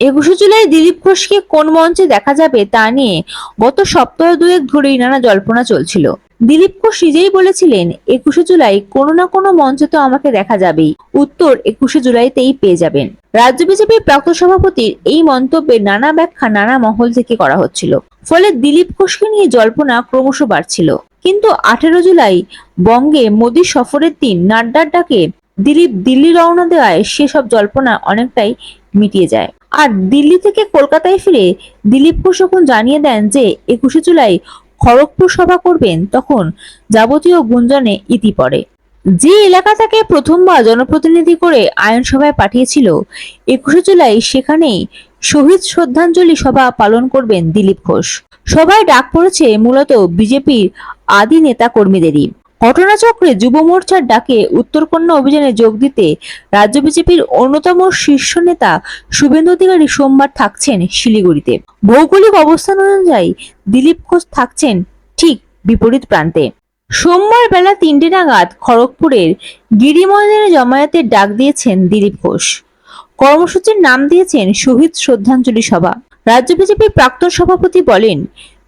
একুশে জুলাই দিলীপ ঘোষকে কোন মঞ্চে দেখা যাবে তা নিয়ে গত সপ্তাহ দুয়েক ধরেই নানা জল্পনা চলছিল। দিলীপ ঘোষ নিজেই বলেছিলেন, একুশে জুলাই কোনো না কোনো মঞ্চে তো আমাকে দেখা যাবেই। উত্তর একুশে জুলাইতেই পেয়ে যাবেন। রাজ্য বিজেপির প্রাক্তন সভাপতির এই মন্তব্যের নানা ব্যাখ্যা, নানা মহল থেকে করা হচ্ছিল। ফলে দিলীপ ঘোষকে নিয়ে জল্পনা ক্রমশ বাড়ছিল। কিন্তু আঠেরো জুলাই বঙ্গে মোদী সফরের দিন নাড্ডার ডাকে দিলীপ দিল্লি রওনা দেওয়ায় সেসব জল্পনা অনেকটাই মিটিয়ে যায়। আর দিল্লি থেকে কলকাতায় ফিরে দিলীপ ঘোষ যখন জানিয়ে দেন যে একুশে জুলাই খড়গপুর সভা করবেন, তখন যাবতীয় গুঞ্জনে ইতি পড়ে। যে এলাকা তাকে প্রথমবার জনপ্রতিনিধি করে আইনসভায় পাঠিয়েছিল, একুশে জুলাই সেখানেই শহীদ শ্রদ্ধাঞ্জলি সভা পালন করবেন দিলীপ ঘোষ। সভায় ডাক পড়েছে মূলত বিজেপির আদি নেতা কর্মীদেরই ঘটনাচক্রে যুব মোর্চার ডাকে উত্তরকন্যা অভিযানে যোগ দিতে রাজ্য বিজেপির অন্যতম শীর্ষ নেতা শুভেন্দু অধিকারী সোমবার থাকছেন শিলিগুড়িতে। ভৌগোলিক অবস্থান অনুযায়ী দিলীপ ঘোষ থাকছেন ঠিক বিপরীত প্রান্তে। সোমবার বেলা তিনটে নাগাদ খড়গপুরের গিরিময়দানে জমায়েতের ডাক দিয়েছেন দিলীপ ঘোষ। কর্মসূচির নাম দিয়েছেন শহীদ শ্রদ্ধাঞ্জলি সভা। রাজ্য বিজেপির প্রাক্তন সভাপতি বলেন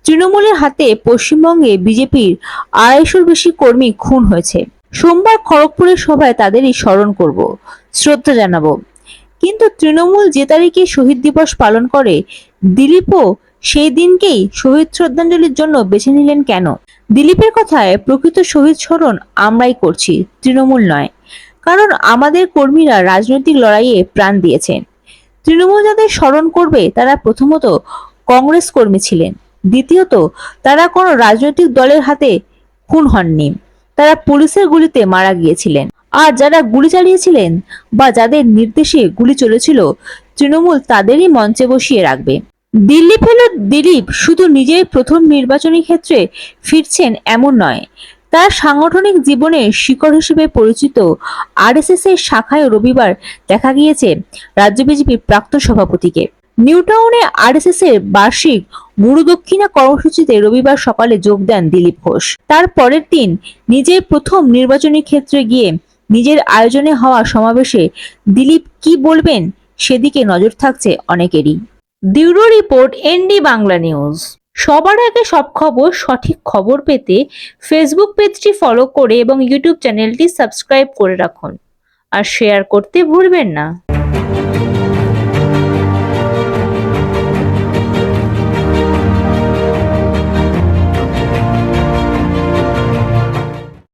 তৃণমূলের হাতে পশ্চিমবঙ্গে বিজেপির আড়াইশোর বেশি কর্মী খুন হয়েছে। সোমবার খড়গপুরের সভায় তাদেরই স্মরণ করব। শ্রদ্ধা জানাব। কিন্তু তৃণমূল যে তারিখে শহীদ দিবস পালন করে, দিলীপও সেই দিনকেই শহীদ শ্রদ্ধাঞ্জলির জন্য বেছে নিলেন কেন? দিলীপের কথায় প্রকৃত শহীদ স্মরণ আমরাই করছি, তৃণমূল নয়। কারণ আমাদের কর্মীরা রাজনৈতিক লড়াইয়ে প্রাণ দিয়েছেন। তৃণমূল যাদের স্মরণ করবে, তারা প্রথমত কংগ্রেস কর্মী ছিলেন। দ্বিতীয়ত, তারা কোনো রাজনৈতিক দলের হাতে খুন হননি। তারা পুলিশের গুলিতে মারা গিয়েছিলেন। আর যারা গুলি চালিয়েছিলেন বা যাদের নির্দেশে গুলি চলেছিল, তৃণমূল তাদেরই মঞ্চে বসিয়ে রাখবে। দিল্লি ফেল দিলীপ শুধু নিজের প্রথম নির্বাচনী ক্ষেত্রে ফিরছেন এমন নয়। তার সাংগঠনিক জীবনের শিকড় হিসেবে পরিচিত আরএসএস এর শাখায় রবিবার দেখা গিয়েছে রাজ্য বিজেপির প্রাক্তন সভাপতিকে। নিউটাউনে আরএসএস এর বার্ষিক গুরুদক্ষিণা কর্মসূচিতে রবিবার সকালে যোগ দেন দিলীপ ঘোষ। তার পরের দিন নিজের প্রথম নির্বাচনী ক্ষেত্রে গিয়ে নিজের আয়োজনে হওয়া সমাবেশে দিলীপ কি বলবেন সেদিকে নজর থাকছে অনেকেরই। Bureau report, ND Bangla news. সবার আগে সব খবর, সঠিক খবর পেতে ফেসবুক পেজটি ফলো করে এবং ইউটিউব চ্যানেলটি সাবস্ক্রাইব করে রাখুন। আর শেয়ার করতে ভুলবেন না।